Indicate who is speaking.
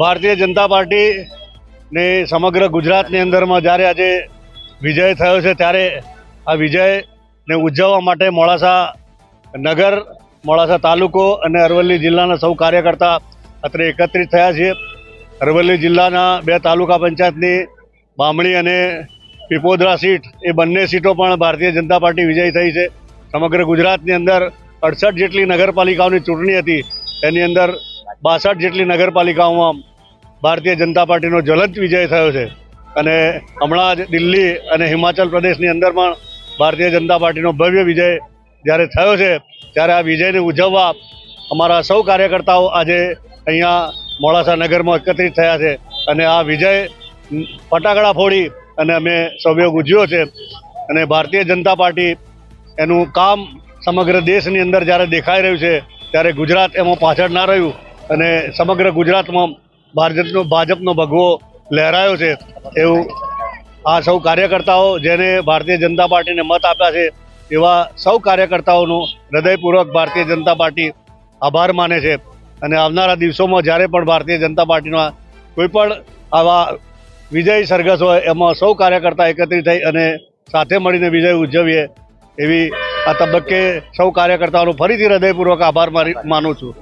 Speaker 1: Bharatiya Janata party ને સમગ્ર ગુજરાતની અંદરમાં જ્યારે આજે વિજય થયો છે, ત્યારે આ વિજયને ઉજવવા માટે મોડાસા નગર, મોડાસા તાલુકો અને અરવલ્લી જિલ્લાના સૌ કાર્યકર્તા અત્રે એકત્રિત થયા છીએ. અરવલ્લી જિલ્લાના બે તાલુકા પંચાયતની બામણી અને પીપોદરા સીટ, એ બંને સીટો પણ ભારતીય જનતા પાર્ટી વિજય થઈ છે. સમગ્ર ગુજરાતની અંદર અડસઠ જેટલી નગરપાલિકાઓની ચૂંટણી હતી એની અંદર બાસઠ જેટલી નગરપાલિકાઓમાં ભારતીય જનતા પાર્ટીનો જ્વલંત વિજય થયો છે. અને હમણાં જ દિલ્હી અને હિમાચલ પ્રદેશની અંદર પણ ભારતીય જનતા પાર્ટીનો ભવ્ય વિજય જ્યારે થયો છે, ત્યારે આ વિજયને ઉજવવા અમારા સૌ કાર્યકર્તાઓ આજે અહીંયા મોડાસા નગરમાં એકત્રિત થયા છે. અને આ વિજય ફટાકડા ફોડી અને અમે સૌએ ઉજવ્યો છે. અને ભારતીય જનતા પાર્ટી એનું કામ સમગ્ર દેશની અંદર જ્યારે દેખાઈ રહ્યું છે ત્યારે ગુજરાત એમાં પાછળ ના રહ્યું અને સમગ્ર ગુજરાતમાં ભાજપનો ભાજપનો ભગવો લહેરાયો છે એવું આ સૌ કાર્યકર્તાઓ જેને ભારતીય જનતા પાર્ટીને મત આપ્યા છે એવા સૌ કાર્યકર્તાઓનો હૃદયપૂર્વક ભારતીય જનતા પાર્ટી આભાર માને છે. અને આવનારા દિવસોમાં જ્યારે પણ ભારતીય જનતા પાર્ટીના કોઈ પણ આવા વિજય સરઘસ હોય, એમાં સૌ કાર્યકર્તા એકત્રિત થઈ અને સાથે મળીને વિજય ઉજવીએ એવી આ તબક્કે સૌ કાર્યકર્તાઓનો ફરીથી હૃદયપૂર્વક આભાર મારી માનું છું.